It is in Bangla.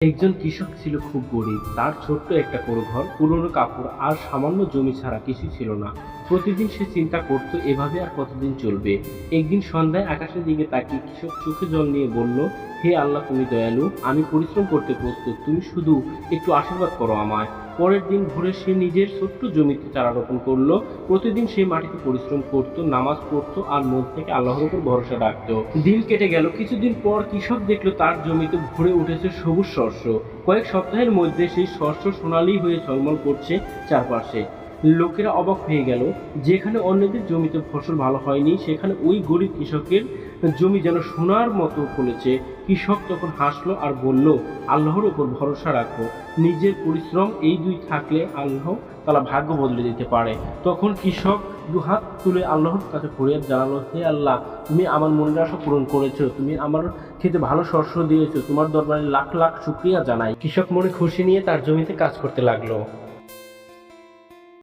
একজন কৃষক ছিল খুব গরিব। তার ছোট্ট একটা কোনো ঘর পুরনো কাপড় আর সামান্য জমি ছাড়া কিছু ছিল না। প্রতিদিন সে চিন্তা করত, এভাবে আর কতদিন চলবে? একদিন সন্ধ্যায় আকাশের দিকে তাকিয়ে কৃষক চোখে জল নিয়ে বলল হে আল্লাহ, তুমি দয়ালু, আমি পরিশ্রম করতে প্রস্তুত। তুমি শুধু একটু আশীর্বাদ করো আমায়। পরের দিন ভোরে সে নিজের ছোট্ট জমিতে চারা রোপণ করল। প্রতিদিন সে মাটিতে পরিশ্রম করত, নামাজ পড়তো আর মন থেকে আল্লাহর উপর ভরসা রাখত। দিন কেটে গেল। কিছুদিন পর কৃষক দেখল তার জমিতে ভরে উঠেছে সবুজ শস্য। কয়েক সপ্তাহের মধ্যে সেই শস্য সোনালি হয়ে ঝলমল করছে চারপাশে। লোকেরা অবাক হয়ে গেল। যেখানে অন্যদের জমিতে ফসল ভালো হয়নি, সেখানে ওই গরিব কৃষকের জমি যেন সোনার মতো ফলেছে। কৃষক তখন হাসলো আর বলল, আল্লাহর উপর ভরসা রাখো। নিজের পরিশ্রম এই দুই থাকলে আল্লাহ তালা ভাগ্য বদলে দিতে পারে। তখন কৃষক দুহাত তুলে আল্লাহর কাছে ফরিয়াদ জানালো, হে আল্লাহ, তুমি আমার মনের আশা পূরণ করেছ। তুমি আমার খেতে ভালো শস্য দিয়েছ। তোমার দরবারে লাখ লাখ শুক্রিয়া জানাই। কৃষক মনে খুশি নিয়ে তার জমিতে কাজ করতে লাগল।